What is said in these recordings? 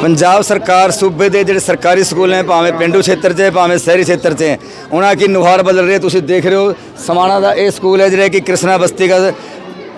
ਪੰਜਾਬ ਸਰਕਾਰ ਸੂਬੇ ਦੇ ਜਿਹੜੇ ਸਰਕਾਰੀ ਸਕੂਲ ਨੇ ਭਾਵੇਂ ਪਿੰਡੂ ਖੇਤਰ 'ਚ ਹੈ, ਭਾਵੇਂ ਸ਼ਹਿਰੀ ਖੇਤਰ 'ਚ ਹੈ, ਉਹਨਾਂ ਕੀ ਨੁਹਾਰ ਬਦਲ ਰਹੀ ਹੈ ਤੁਸੀਂ ਦੇਖ ਰਹੇ ਹੋ ਸਮਾਣਾ ਦਾ ਇਹ ਸਕੂਲ ਹੈ ਜਿਹੜਾ ਕਿ ਕ੍ਰਿਸ਼ਨਾ ਬਸਤੀ ਦਾ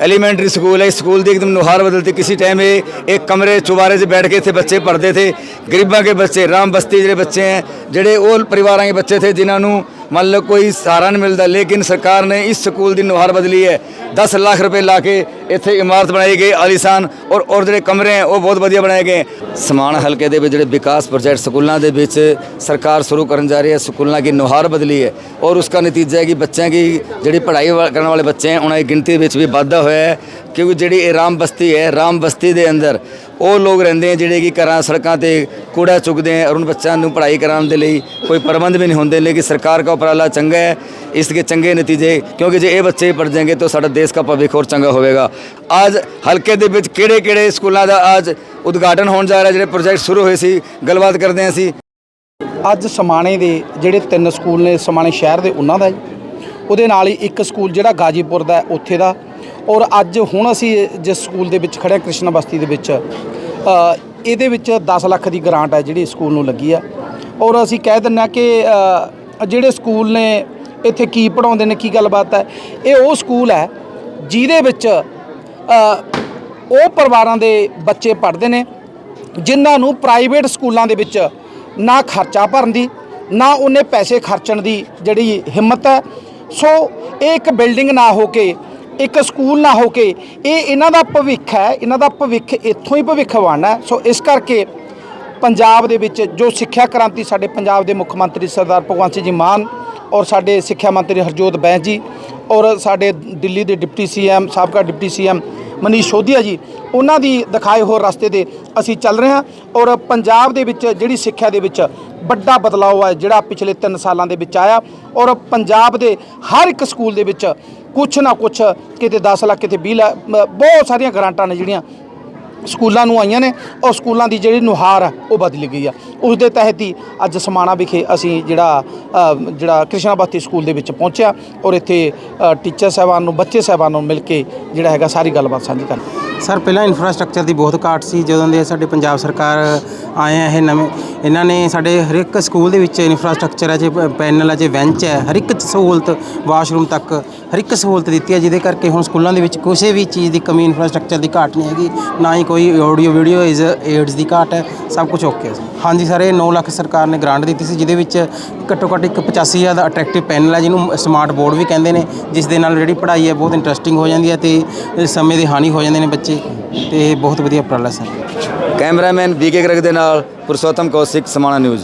एलिमेंट्री स्कूल है इस स्कूल की एकदम नुहार बदलती किसी टाइम ये एक कमरे चुबारे से बैठ के थे बच्चे पढ़ते थे गरीबा के बच्चे राम बस्ती ਜਿਹੜੇ ਬੱਚੇ हैं ਜਿਹੜੇ ਉਹ ਪਰਿਵਾਰਾਂ ਦੇ ਬੱਚੇ ਥੇ ਜਿਨ੍ਹਾਂ ਨੂੰ ਮੰਨ ਲਓ ਕੋਈ ਸਹਾਰਾ ਨਹੀਂ ਮਿਲਦਾ, ਲੇਕਿਨ ਸਰਕਾਰ ਨੇ ਇਸ ਸਕੂਲ ਦੀ ਨੁਹਾਰ ਬਦਲੀ ਹੈ। 10 ਲੱਖ ਰੁਪਏ ਲਾ ਕੇ ਇੱਥੇ ਇਮਾਰਤ ਬਣਾਈ ਗਈ, ਆਲੀਸ਼ਾਨ, ਔਰ ਔਰ ਜਿਹੜੇ ਕਮਰੇ ਹੈ, ਉਹ ਬਹੁਤ ਵਧੀਆ ਬਣਾਏ ਗਏ। ਸਮਾਨ ਹਲਕੇ ਦੇ ਵਿੱਚ ਜਿਹੜੇ ਵਿਕਾਸ ਪ੍ਰੋਜੈਕਟ ਸਕੂਲਾਂ ਦੇ ਵਿੱਚ ਸਰਕਾਰ ਸ਼ੁਰੂ ਕਰਨ ਜਾ ਰਹੀ ਹੈ, ਸਕੂਲਾਂ ਦੀ ਨੁਹਾਰ ਬਦਲੀ ਹੈ। ਔਰ ਉਸਕਾ ਨਤੀਜਾ ਹੈ ਕਿ ਬੱਚਿਆਂ ਦੀ ਜਿਹੜੀ ਪੜ੍ਹਾਈ ਵਾ- ਕਰਨ ਵਾਲੇ ਬੱਚੇ हैं ਉਹਨਾਂ ਦੀ ਗਿਣਤੀ ਵਿੱਚ ਵੀ ਵਾਧਾ ਹੋਇਆ ਹੈ, ਕਿਉਂਕਿ ਜਿਹੜੀ ਇਹ ਰਾਮ ਬਸਤੀ ਹੈ ਰਾਮ ਬਸਤੀ ਦੇ ਅੰਦਰ ਉਹ ਲੋਕ ਰਹਿੰਦੇ ਆ ਜਿਹੜੇ ਕਿ ਘਰਾਂ, ਸੜਕਾਂ ਤੇ ਕੂੜਾ ਚੁੱਕਦੇ ਆ ਔਰ ਉਹਨਾਂ ਬੱਚਿਆਂ ਨੂੰ ਪੜ੍ਹਾਈ ਕਰਾਉਣ ਦੇ ਲਈ ਕੋਈ ਪ੍ਰਬੰਧ ਵੀ ਨਹੀਂ ਹੁੰਦੇ, ਲੇਕਿਨ ਸਰਕਾਰ ਦਾ ਉਪਰਾਲਾ ਚੰਗਾ ਹੈ, ਇਸ ਦੇ ਚੰਗੇ ਨਤੀਜੇ, ਕਿਉਂਕਿ ਜੇ ਇਹ ਬੱਚੇ ਪੜ੍ਹ ਜਾਣਗੇ ਤਾਂ ਸਾਡਾ ਦੇਸ਼ ਦਾ ਭਵਿੱਖ ਹੋਰ ਚੰਗਾ ਹੋਵੇਗਾ। ਅੱਜ ਹਲਕੇ ਦੇ ਵਿੱਚ ਕਿਹੜੇ ਕਿਹੜੇ ਸਕੂਲਾਂ ਦਾ ਅੱਜ ਉਦਘਾਟਨ ਹੋਣ ਜਾ ਰਿਹਾ, ਜਿਹੜੇ ਪ੍ਰੋਜੈਕਟ ਸ਼ੁਰੂ ਹੋਏ ਸੀ, ਗੱਲਬਾਤ ਕਰਦੇ ਹਾਂ ਅਸੀਂ। ਅੱਜ ਸਮਾਣੇ ਦੇ ਜਿਹੜੇ ਤਿੰਨ ਸਕੂਲ ਨੇ, ਸਮਾਣੇ ਸ਼ਹਿਰ ਦੇ ਉਹਨਾਂ ਦਾ ਜੀ। ਉਹਦੇ ਨਾਲ ਹੀ ਇੱਕ ਸਕੂਲ ਜਿਹੜਾ ਗਾਜੀਪੁਰ ਦਾ ਉੱਥੇ ਦਾ ਔਰ ਅੱਜ ਹੁਣ ਅਸੀਂ ਜਿਸ ਸਕੂਲ ਦੇ ਵਿੱਚ ਖੜੇ ਕ੍ਰਿਸ਼ਨ ਬਸਤੀ ਦੇ ਵਿੱਚ ਇਹਦੇ ਵਿੱਚ 10 ਲੱਖ ਦੀ ਗ੍ਰਾਂਟ ਹੈ ਜਿਹੜੀ ਸਕੂਲ ਨੂੰ ਲੱਗੀ ਆ। ਔਰ ਅਸੀਂ ਕਹਿ ਦਿੰਦੇ ਹਾਂ ਕਿ ਜਿਹੜੇ ਸਕੂਲ ਨੇ ਇੱਥੇ ਕੀ ਪੜਾਉਂਦੇ ਨੇ, ਕੀ ਗੱਲਬਾਤ ਹੈ, ਇਹ ਉਹ ਸਕੂਲ ਹੈ ਜਿਹਦੇ ਵਿੱਚ ਉਹ ਪਰਿਵਾਰਾਂ ਦੇ ਬੱਚੇ ਪੜ੍ਹਦੇ ਨੇ, ਜਿਨ੍ਹਾਂ ਨੂੰ ਪ੍ਰਾਈਵੇਟ ਸਕੂਲਾਂ ਦੇ ਵਿੱਚ ਨਾ ਖਰਚਾ ਭਰਨ ਦੀ, ਨਾ ਉਹਨੇ ਪੈਸੇ ਖਰਚਣ ਦੀ ਜਿਹੜੀ ਹਿੰਮਤ ਹੈ। ਸੋ ਇਹ ਇੱਕ ਬਿਲਡਿੰਗ ਨਾ ਹੋ ਕੇ ਇੱਕ ਸਕੂਲ ਨਾ ਹੋ ਕੇ, ਇਹ ਇਹਨਾਂ ਦਾ ਭਵਿੱਖ ਹੈ, ਇਹਨਾਂ ਦਾ ਭਵਿੱਖ ਇੱਥੋਂ ਹੀ ਭਵਿੱਖ ਬਣਨਾ ਹੈ। ਸੋ ਇਸ ਕਰਕੇ ਪੰਜਾਬ ਦੇ ਵਿੱਚ ਜੋ ਸਿੱਖਿਆ ਕ੍ਰਾਂਤੀ ਸਾਡੇ ਪੰਜਾਬ ਦੇ ਮੁੱਖ ਮੰਤਰੀ ਸਰਦਾਰ ਭਗਵੰਤ ਸਿੰਘ ਜੀ ਮਾਨ ਔਰ ਸਾਡੇ ਸਿੱਖਿਆ ਮੰਤਰੀ ਹਰਜੋਤ ਬੈਂਸ ਜੀ ਔਰ ਸਾਡੇ ਦਿੱਲੀ ਦੇ ਡਿਪਟੀ ਸੀਐਮ, ਸਾਬਕਾ ਡਿਪਟੀ ਸੀਐਮ ਮਨੀਸ਼ ਸ਼ੋਧੀਆ ਜੀ, ਉਹਨਾਂ ਦੀ ਦਿਖਾਏ ਹੋਰ ਰਸਤੇ ਤੇ ਅਸੀਂ ਚੱਲ ਰਹੇ ਹਾਂ ਔਰ ਪੰਜਾਬ ਦੇ ਵਿੱਚ ਜਿਹੜੀ ਸਿੱਖਿਆ ਦੇ ਵਿੱਚ ਵੱਡਾ ਬਦਲਾਅ ਹੈ ਜਿਹੜਾ ਪਿਛਲੇ 3 ਸਾਲਾਂ ਦੇ ਵਿੱਚ ਆਇਆ ਔਰ ਪੰਜਾਬ ਦੇ ਹਰ ਇੱਕ ਸਕੂਲ ਦੇ ਵਿੱਚ ਕੁਛ ਨਾ ਕੁਛ ਕਿਤੇ 10 ਲੱਖ, ਕਿਤੇ 20 ਲੱਖ ਬਹੁਤ ਸਾਰੀਆਂ ਗ੍ਰਾਂਟਾਂ ਨੇ ਜਿਹੜੀਆਂ ਸਕੂਲਾਂ ਨੂੰ ਆਈਆਂ ਨੇ, ਔਰ ਸਕੂਲਾਂ ਦੀ ਜਿਹੜੀ ਨੁਹਾਰ ਆ, ਉਹ ਬਦਲ ਗਈ ਆ। ਉਸ ਦੇ ਤਹਿਤ ਹੀ ਅੱਜ ਸਮਾਣਾ ਵਿਖੇ ਅਸੀਂ ਜਿਹੜਾ ਜਿਹੜਾ ਕ੍ਰਿਸ਼ਨਾ ਬਸਤੀ ਸਕੂਲ ਦੇ ਵਿੱਚ ਪਹੁੰਚਿਆ, ਔਰ ਇੱਥੇ ਟੀਚਰ ਸਾਹਿਬਾਨ ਨੂੰ, ਬੱਚੇ ਸਾਹਿਬਾਨ ਨੂੰ ਮਿਲ ਕੇ ਜਿਹੜਾ ਹੈਗਾ ਸਾਰੀ ਗੱਲਬਾਤ ਸਾਂਝੀ ਕਰ ਸਰ, ਪਹਿਲਾਂ ਇਨਫਰਾਸਟ੍ਰਕਚਰ ਦੀ ਬਹੁਤ ਘਾਟ ਸੀ ਜਦੋਂ ਦੇ ਸਾਡੇ ਪੰਜਾਬ ਸਰਕਾਰ ਆਏ ਆ ਇਹ ਨਵੇਂ, ਇਹਨਾਂ ਨੇ ਸਾਡੇ ਹਰ ਇੱਕ ਸਕੂਲ ਦੇ ਵਿੱਚ ਇਨਫਰਾਸਟ੍ਰਕਚਰ ਹੈ ਜੇ ਪੈਨਲ ਹੈ ਜੇ ਬੈਂਚ ਹੈ ਹਰ ਇੱਕ ਸਹੂਲਤ ਵਾਸ਼ਰੂਮ ਤੱਕ ਹਰ ਇੱਕ ਸਹੂਲਤ ਦਿੱਤੀ ਹੈ ਜਿਹਦੇ ਕਰਕੇ ਹੁਣ ਸਕੂਲਾਂ ਦੇ ਵਿੱਚ ਕਿਸੇ ਵੀ ਚੀਜ਼ ਦੀ ਕਮੀ ਇਨਫਰਾਸਟ੍ਰਕਚਰ ਦੀ ਘਾਟ ਨਹੀਂ ਹੈਗੀ, ਨਾ ਹੀ ਕੋਈ ਆਡੀਓ ਵੀਡੀਓ ਇਜ਼ ਏਡਸ ਦੀ ਘਾਟ ਹੈ, ਸਭ ਕੁਝ ਓਕੇ ਹੈ ਹਾਂਜੀ ਸਰ, ਇਹ 9 ਲੱਖ ਸਰਕਾਰ ਨੇ ਗ੍ਰਾਂਟ ਦਿੱਤੀ ਸੀ, ਜਿਹਦੇ ਵਿੱਚ ਘੱਟੋ ਘੱਟ ਇੱਕ 85000 ਦਾ ਅਟਰੈਕਟਿਵ ਪੈਨਲ ਹੈ ਜਿਹਨੂੰ ਸਮਾਰਟ ਬੋਰਡ ਵੀ ਕਹਿੰਦੇ ਨੇ, ਜਿਸ ਦੇ ਨਾਲ ਜਿਹੜੀ ਪੜ੍ਹਾਈ ਹੈ ਬਹੁਤ ਇੰਟਰਸਟਿੰਗ ਹੋ ਜਾਂਦੀ ਹੈ ਤੇ ਸਮੇਂ ਦੀ ਹਾਨੀ ਹੋ ਜਾਂਦੇ ਨੇ ਬੱਚੇ। ਤੇ ਬਹੁਤ ਵਧੀਆ ਉਪਰਾਲਾ ਸਰ। ਕੈਮਰਾਮੈਨ ਬੀਕੇ ਗਰਗ ਦੇ ਨਾਲ ਪੁਰਸ਼ੋਤਮ ਕੌਸ਼ਿਕ ਸਮਾਣਾ ਨਿਊਜ਼।